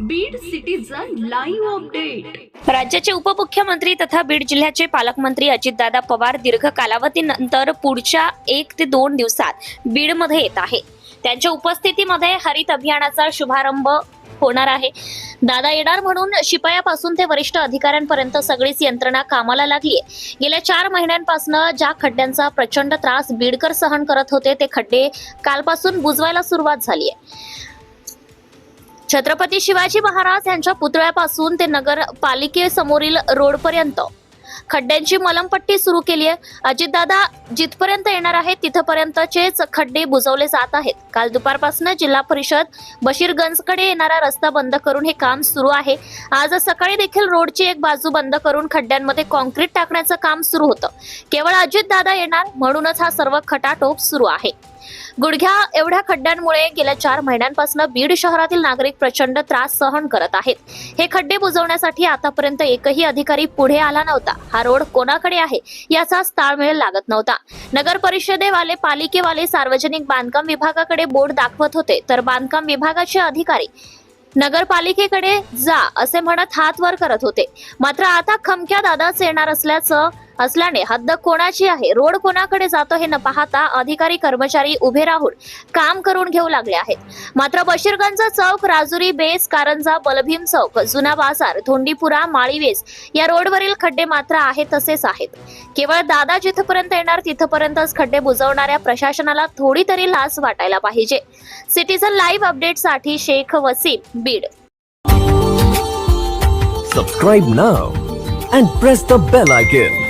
Beed citizen live update राज्याचे उपमुख्यमंत्री तथा बीड जिल्ह्याचे पालकमंत्री अजितदादा पवार दीर्घ कालावधीनंतर पुढच्या एक ते दोन दिवसात बीडमध्ये येत आहे. त्यांच्या उपस्थितीमध्ये हरित अभियानाचा शुभारंभ होणार आहे. दादा येणार म्हणून शिपायापासून ते वरिष्ठ अधिकाऱ्यांपर्यंत सगळीच यंत्रणा कामाला लागली आहे गेल्या चार महिन्यांपासून ज्या खड्ड्यांचा प्रचंड त्रास बीडकर सहन करत होते ते खड्डे कालपासून बुजवायला सुरुवात झाली आहे छत्रपती शिवाजी महाराज यांच्या पुतळ्यापासून ते नगरपालिकेसमोरील रोडपर्यंत. खड्ड्यांची मलमपट्टी सुरू केली आहे. अजितदादा जिथपर्यंत येणार आहेत तिथपर्यंतचेच खड्डे बुजवले जात आहेत. काल दुपारपासून जिल्हा परिषद बशीरगंजकडे येणारा रस्ता बंद करून हे काम सुरू आहे. आज सकाळी देखील रोडची एक बाजू बंद करून खड्ड्यांमध्ये कॉन्क्रीट टाकण्याचं काम सुरू होतं. केवळ अजित दादा येणार म्हणूनच हा सर्व खटाटोप सुरू आहे. गुडघ्या एवढ्या खड्ड्यांमुळे गेल्या चार महिन्यांपासून बीड शहरातील नागरिक प्रचंड त्रास सहन करत आहेत. हे खड्डे बुजवण्यासाठी आतापर्यंत एकही अधिकारी पुढे आला नव्हता. हा रोड कोणाकडे आहे याचाच ताळमेळ लागत नव्हता. नगर परिषदेवाले पालिकेवाले सार्वजनिक बांधकाम विभागाकडे बोर्ड दाखवत होते तर बांधकाम विभागाचे अधिकारी नगरपालिकेकडे जा असे म्हणत हात वर करत होते. मात्र आता खमक्या दादाच येणार असल्याचं असल्याने हद्द कोणाची आहे? रोड कोणाकडे जातो हे न पाहता अधिकारी कर्मचारी उभे राहून काम करून घेऊ लागले आहेत. मात्र बशीरगंज चौक राजुरी बेस कारंजा बलभीम चौक जुना बाजार धोंडीपुरा माळीवेस या रोडवरील खड्डे मात्र आहेत तसेच आहेत. केवळ दादा जिथपर्यंत येणार तिथपर्यंतच खड्डे बुजवणाऱ्या प्रशासनाला थोडी तरी लाच वाटायला पाहिजे. सिटीझन लाईव्ह अपडेटसाठी Shaikh Wasim Beed. Subscribe now and press the bell icon.